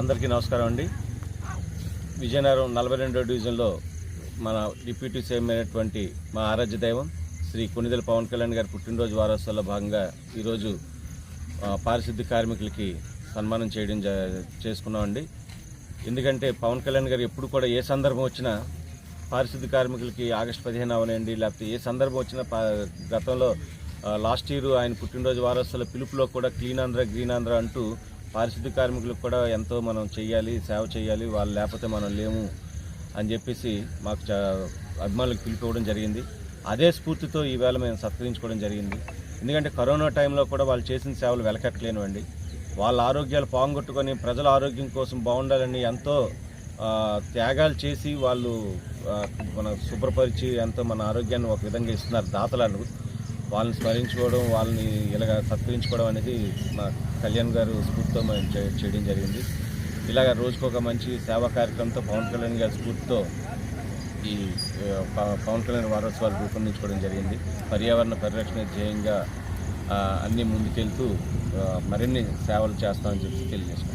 అందరికీ నమస్కారం అండి. విజయనగరం నలభై రెండో డివిజన్లో మన డిప్యూటీ సీఎం అయినటువంటి మా ఆరాధ్య దైవం శ్రీ కొనిదెల పవన్ కళ్యాణ్ గారి పుట్టినరోజు వారోత్సవాల్లో భాగంగా ఈరోజు పారిశుద్ధ్య కార్మికులకి సన్మానం చేయడం చేసుకున్నామండి. ఎందుకంటే పవన్ కళ్యాణ్ గారు ఎప్పుడు కూడా ఏ సందర్భం వచ్చినా పారిశుద్ధ్య కార్మికులకి ఆగస్టు పదిహేను అవనండి లేకపోతే ఏ సందర్భం వచ్చినా గతంలో లాస్ట్ ఇయర్ ఆయన పుట్టినరోజు వారోత్సవాల పిలుపులో కూడా క్లీన్ ఆంధ్ర గ్రీన్ ఆంధ్ర అంటూ పారిశుద్ధ్య కార్మికులకు కూడా ఎంతో మనం చేయాలి సేవ చేయాలి వాళ్ళు లేకపోతే మనం లేము అని చెప్పేసి మాకు అభిమానులకు పిలిపివ్వడం జరిగింది. అదే స్ఫూర్తితో ఈవేళ మేము సత్కరించుకోవడం జరిగింది. ఎందుకంటే కరోనా టైంలో కూడా వాళ్ళు చేసిన సేవలు వెలకట్టలేనివ్వండి వాళ్ళ ఆరోగ్యాలు పాంగొట్టుకొని ప్రజల ఆరోగ్యం కోసం బాగుండాలని ఎంతో త్యాగాలు చేసి వాళ్ళు మన శుభ్రపరిచి ఎంతో మన ఆరోగ్యాన్ని ఒక విధంగా ఇస్తున్నారు దాతలను వాళ్ళని స్మరించుకోవడం వాళ్ళని ఇలాగ సత్కరించుకోవడం అనేది మా కళ్యాణ్ గారు స్ఫూర్తితో చేయడం జరిగింది. ఇలాగ రోజుకొక మంచి సేవా కార్యక్రమంతో పవన్ కళ్యాణ్ గారి స్ఫూర్తితో ఈ పవన్ కళ్యాణ్ వారోత్సవాలు రూపొందించుకోవడం జరిగింది. పర్యావరణ పరిరక్షణ ధ్యేయంగా అన్నీ ముందుకెళ్తూ మరిన్ని సేవలు చేస్తామని చెప్పి తెలియజేసుకుంటాం